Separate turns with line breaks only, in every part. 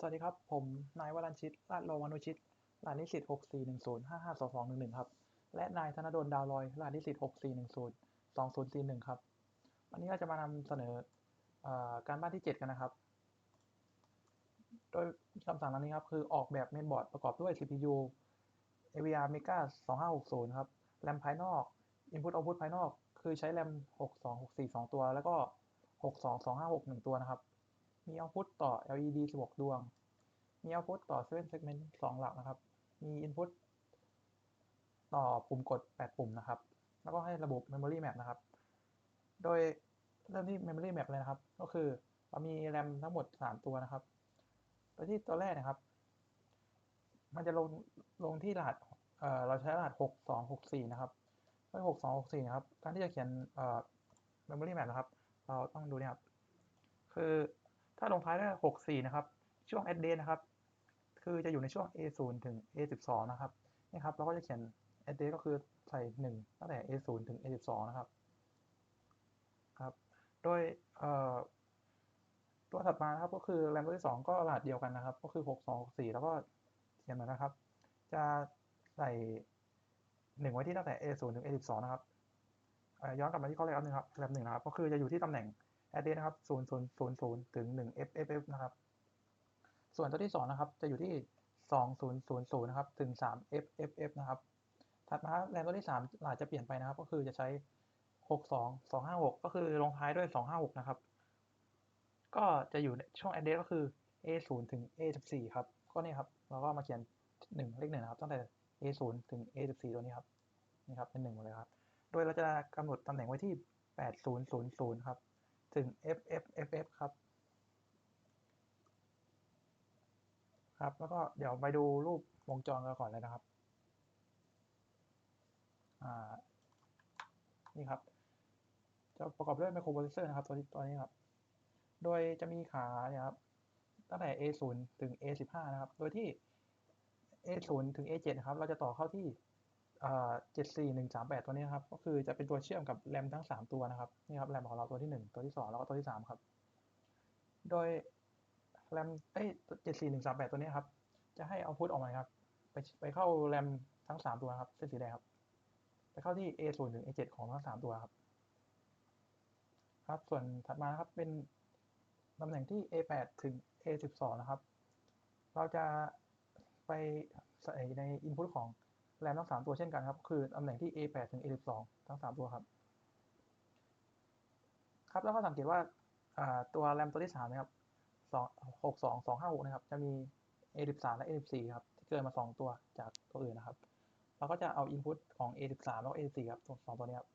สวัสดีครับ ผมนายวรัญชิตราชโลวานุชิตรหัสนิสิต6410552211 ครับ และนายธนดลดาวลอยรหัสนิสิต64102041 ครับ วันนี้เราจะมานำเสนออการบ้านที่ 7 กันนะครับ โดยคำสั่งอันนี้ครับ คือออกแบบเมนบอร์ดประกอบด้วย CPU AVR Mega 2560 ครับ แรมภายนอก Input Output ภายนอก คือใช้แรม 6264 2 ตัว แล้วก็ 62256 1 ตัวนะครับ มี output ต่อ LED 16 ดวง มี output ต่อ7 segment 2 หลักนะครับ มี input ต่อปุ่มกด 8 ปุ่มนะครับ แล้วก็ให้ระบบ memory map นะครับ โดยเริ่มที่ memory map เลยนะครับ ก็คือเรามีแรมทั้งหมด 3 ตัวนะครับโดยที่ตัวแรกนะครับ มันจะลงลงที่รหัสเเราใช้รหัส 6264 นะครับโดย6264 นะครับ การที่จะเขียน memory map นะครับ เราต้องดูนี่ครับ คือ ถ้าลงท้ายด้วย64 นะครับ ช่วง address นะครับ คือจะอยู่ในช่วง A0 ถึง A12 นะครับ นี่ครับ เราก็จะเขียน address ก็คือใส่ 1 ตั้งแต่ A0 ถึง A12 นะครับ ครับ โดยตัวถัดมานะครับ ก็คือแรมตัวที่ 2 ก็รหัสเดียวกันนะครับ ก็คือ 6264แล้วก็เขียนเหมือนนะครับ จะใส่ 1 ไว้ที่ตั้งแต่ A0 ถึง A12 นะครับย้อนกลับมาที่ข้อแรกนึงครับแรมหนึ่งนะครับ ก็คือจะอยู่ที่ตำแหน่ง address นะครับ0000ถึง 1FFF นะครับ ส่วนตัวที่ 2 นะครับ จะอยู่ที่ 2000นะครับถึง 3FFF นะครับ ถัดมาแรมตัวที่3อาจจะเปลี่ยนไปนะครับ ก็คือจะใช้ 62256 ก็คือลงท้ายด้วย 256 นะครับ ก็จะอยู่ในช่วง address ก็คือ A0 ถึง A14 ครับ ก็นี่ครับเราก็มาเขียน 1 เลข1นะครับ ตั้งแต่ A0 ถึง A14 ตัวนี้ครับ นี่ครับเป็น1หมดเลยครับ โดยเราจะกำหนดตำแหน่งไว้ที่ 8000 ครับ ถึง FFFF ครับ ครับ แล้วก็เดี๋ยวไปดูรูปวงจรกันก่อนเลยนะครับ อ่า นี่ครับ จะประกอบด้วยไมโครโปรเซสเซอร์นะครับ ตัวตัวนี้ครับ โดยจะมีขาเนี่ยครับ ตั้งแต่ A0 ถึง A15 นะครับ โดยที่ A0 ถึง A7 นะครับ เราจะต่อเข้าที่ 74138 ตัวนี้นะครับ ก็คือจะเป็นตัวเชื่อมกับแรมทั้ง 3 ตัวนะครับ นี่ครับแรมของเราตัวที่ 1 ตัวที่ 2 แล้วก็ตัวที่ 3 ครับ โดยแรมเอ้ย74138 ตัวนี้ครับ จะให้เอาพุทออกมาครับ ไปไปเข้าแรมทั้ง 3 ตัวครับ เส้นสีแดงครับ ไปเข้าที่ A0 ถึง A7 ของทั้ง 3 ตัวครับ ครับ ส่วนถัดมาครับ เป็นตำแหน่งที่ A8 ถึง A12 นะครับ เราจะไปใส่ใน input ของ แรมทั้ง3ตัวเช่นกันครับ คือตำแหน่งที่ A8 ถึง A12 ทั้ง3ตัวครับ ครับแล้วก็สังเกตว่าตัวแรมตัวที่3นะครับ62256นะครับ จะมี A13 และ A14 ครับ ที่เกินมา2ตัวจากตัวอื่นนะครับ เราก็จะเอา input ของ A13 แล้ว A14 ครับตัว2ตัวนี้ครับ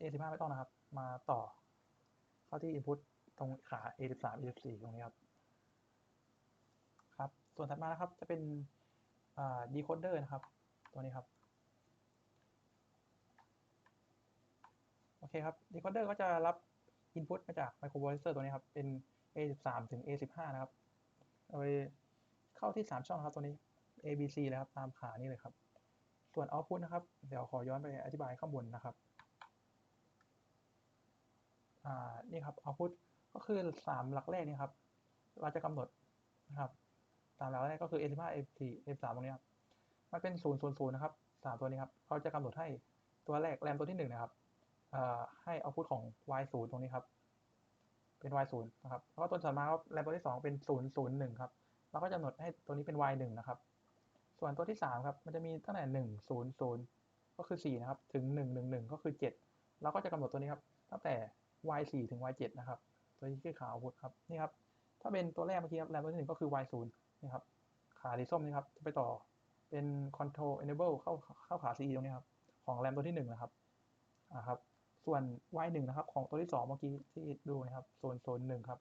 A15 ไม่ต้องนะครับ มาต่อเข้าที่ input ตรงขา A13 A14 ตรงนี้ครับ ครับ ส่วนถัดมานะครับ จะเป็น decoder นะครับ ตัวนี้ครับ โอเคครับ decoder ก็จะรับ input มาจาก microprocessor ตัวนี้ครับ เป็น A13 ถึง A15 นะครับโดยเข้าที่ 3 ช่องครับตัวนี้ A B C เลยครับ ตามขานี้เลยครับ ส่วน output นะครับ เดี๋ยวขอย้อนไปอธิบายข้างบนนะครับนี่ครับ output ก็คือ 3 หลักแรกนี่ครับ เราจะกำหนดนะครับามหลักแรกก็คือ A15 A14 A13 ตรงนี้ครับมันเป็น0 0 0นะครับ3ตัวนี้ครับเขาจะกำหนดให้ตัวแรกแรมตัวที่1นะครับให้ output ของ Y0 ตรงนี้ครับ เป็น Y0 นะครับแล้วก็ตัวถัดมาครับแรมตัวที่2เป็น 001ครับเราก็จะกำหนดให้ตัวนี้เป็น Y1 นะครับ ส่วนตัวที่3ครับมันจะมีตั้งแต่ 100 ก็คือ4นะครับถึง 111 ก็คือ 7 เราก็จะกำหนดตัวนี้ครับตั้งแต่ Y4 ถึง Y7 นะครับตัวนี้คือขา output ครับนี่ครับถ้าเป็นตัวแรกเมื่อกี้ครับแรมตัวที่1ก็คือ Y0 นี่ครับ ขาสีส้มนี่ครับ จะไปต่อเป็น control enable เข้าเข้าขา CE ตรงนี้ครับ ของแรมตัวที่1นะครับอ่าครับ ส่วน Y1 นะครับ ของตัวที่2เมื่อกี้ที่ดูนะครับโซนโซนหนึ่งครับ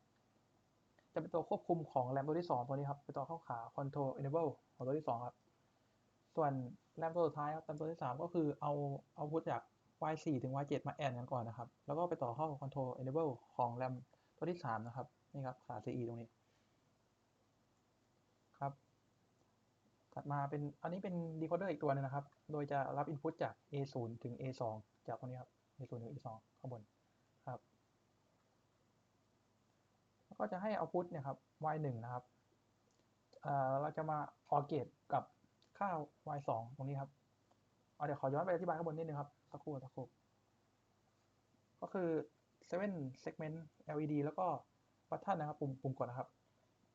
จะเป็นตัวควบคุมของแรมตัวที่2ตัวนี้ครับ ไปต่อเข้าขา control enable ของตัวที่2ครับ ส่วนแรมตัวสุดท้ายครับแรมตัวที่3ก็คือเอาเอาพุทจาก Y4 ถึง Y7 มาแอนกันก่อนนะครับ แล้วก็ไปต่อเข้า control enable ของแรมตัวที่3นะครับ นี่ครับ ขา CE ตรงนี้ ครับ ถัดมาเป็นอันนี้เป็น decoder อีกตัวนึงนะครับ โดยจะรับ input จาก A0 ถึง A2 จากตรงนี้ครับ A0 ถึง A2 ข้างบนครับ แล้วก็จะให้เอาพุทเนี่ยครับ y หนึ่งนะครับเอ่อเราจะมาออเกตกับค่า y สองตรงนี้ครับเเดี๋ยวขอย้อนไปอธิบายข้างบนนิดนึงครับสักครู่สักครู่ก็คือ7 segment LED แล้วก็บัตทันนะครับ ปุ่มปุ่มกดนะครับ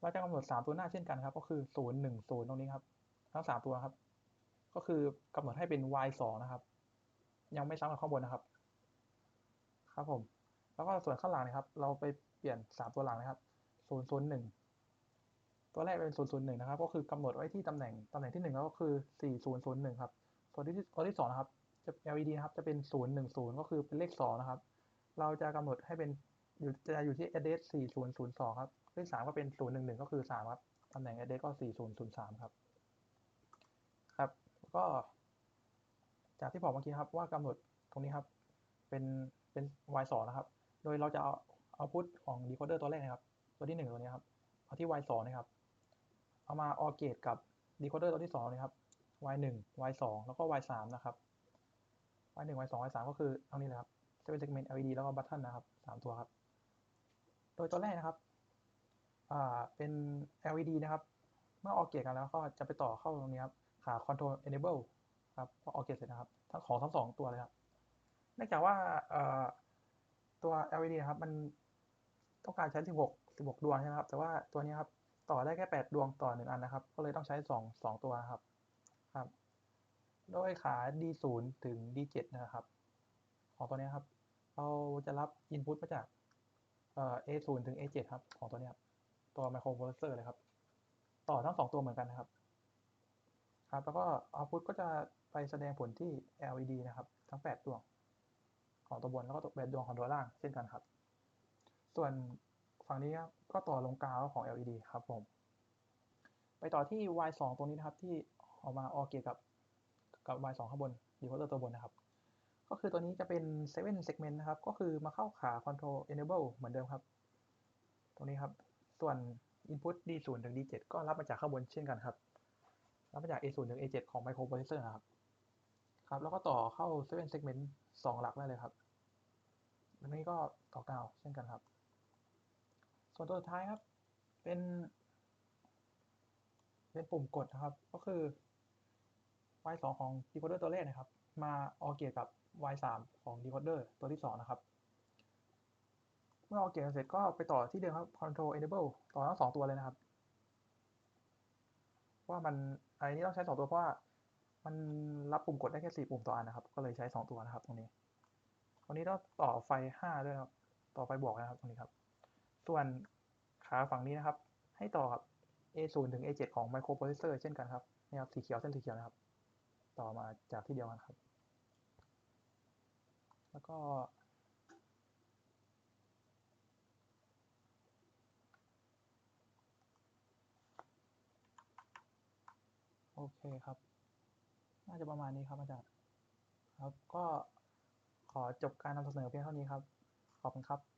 เราจะกำหนด 3 ตัวหน้าเช่นกันครับ ก็คือ 0 1 0 ตรงนี้ครับ ทั้ง3ตัวครับ ก็คือกำหนดให้เป็น y 2นะครับ ยังไม่ซ้ำกับข้างบนนะครับ ครับผม แล้วก็ส่วนข้างหลังนะครับ เราไปเปลี่ยน3ตัวหลังนะครับ0 0 1ตัวแรกเป็น0 0 1นย์หนึ่งนะครับ ก็คือกำหนดไว้ที่ตำแหน่งตำแหน่งที่1แล้วก็คือ4 0 0 1ครับตัวนที่ตัวที่2นะครับจะ LED นะครับ จะเป็น0 1 0ก็คือเป็นเลข2นะครับ เราจะกำหนดให้เป็นอยู่จะอยู่ที่ address 4002 ครับ เลข3ก็เป็น 011 ก็คือ 3 ครับ ตำแหน่ง address ก็ 4003 ครับครับ ก็ จากที่บอกเมื่อกี้ครับ ว่ากำหนดตรงนี้ครับ เป็นเป็น y 2นะครับ โดยเราจะเอาเอาพุทของ decoder ตัวแรกนะครับ ตัวที่1ตัวนี้ครับเอาที่ y 2นะครับ เอามา OR gate กับ decoder ตัวที่2นะครับ y 1 y 2แล้วก็ y 3นะครับ y 1 y 2 y 3ก็คือตรงนี้เลยครับจะเป็น segment LED แล้วก็ button นะครับสามตัวครับ โดยตัวแรกนะครับอ่าเป็น LED นะครับ เมื่อออกเกตกันแล้วก็จะไปต่อเข้าตรงนี้ครับ ขา control enable ครับพอออกเกตเสร็จนะครับทั้งของทั้งสองตัวเลยครับเนื่องจากว่าตัว LED นะครับมันต้องการใช้ 16 16 ดวงใช่ไหมครับ แต่ว่าตัวนี้ครับต่อได้แค่ 8 ดวงต่อหนึ่งอันนะครับ ก็เลยต้องใช้ 2 2 ตัวครับ ครับ โดยขา D0 ถึง D7 นะครับ ของตัวนี้ครับ เราจะรับ input มาจากเอ่อ A0 ถึง A7 ครับ ของตัวนี้ครับ ตัว microprocessor เลยครับ ต่อทั้งสองตัวเหมือนกันนะครับ ครับ แล้วก็ output ก็จะไปแสดงผลที่ LED นะครับ ทั้ง 8 ดวง ของตัวบนแล้วก็ตัว8ดวงของตัวล่างเช่นกันครับ ส่วนฝั่งนี้ครับก็ต่อลงกาวของ LED ครับผม ไปต่อที่ Y2 ตรงนี้นะครับที่ออกมาออเกตกับกับ Y2 ข้างบน decoder ตัวบนนะครับ ก็คือตัวนี้จะเป็น 7 segment นะครับ ก็คือมาเข้าขา control enable เหมือนเดิมครับ ตรงนี้ครับ ส่วน input D0 ถึง D7 ก็รับมาจากข้างบนเช่นกันครับ รับมาจาก A0 ถึง A7 ของ microprocessor นะครับ ครับ แล้วก็ต่อเข้า7 segment 2 หลักได้เลยครับอันนี้ก็ต่อกาวเช่นกันครับ ส่วนตัวสุดท้ายครับ เป็น เป็นปุ่มกดนะครับ ก็คือ Y2 ของ decoder ตัวแรกนะครับ มาออเกตกับ Y3 ของ decoder ตัวที่ 2 นะครับเมื่อออเกตเสร็จก็ไปต่อที่เดิมครับ control enable ต่อทั้งสองตัวเลยนะครับ ว่ามันอันนี้ต้องใช้สองตัวเพราะว่ามันรับปุ่มกดได้แค่สี่ปุ่มต่ออันนะครับ ก็เลยใช้สองตัวนะครับ ตรงนี้ตรงนี้ต้องต่อไฟห้าด้วยครับ ต่อไฟบวกนะครับตรงนี้ครับ ส่วนขาฝั่งนี้นะครับ ให้ต่อกับ A0 ถึง A7 ของ microprocessor เช่นกันครับนี่ครับสีเขียวเส้นสีเขียวนะครับ ต่อมาจากที่เดียวกันครับ แล้วก็ โอเคครับ น่าจะประมาณนี้ครับอาจารย์ ครับ ก็ขอจบการนำเสนอเพียงเท่านี้ครับ ขอบคุณครับ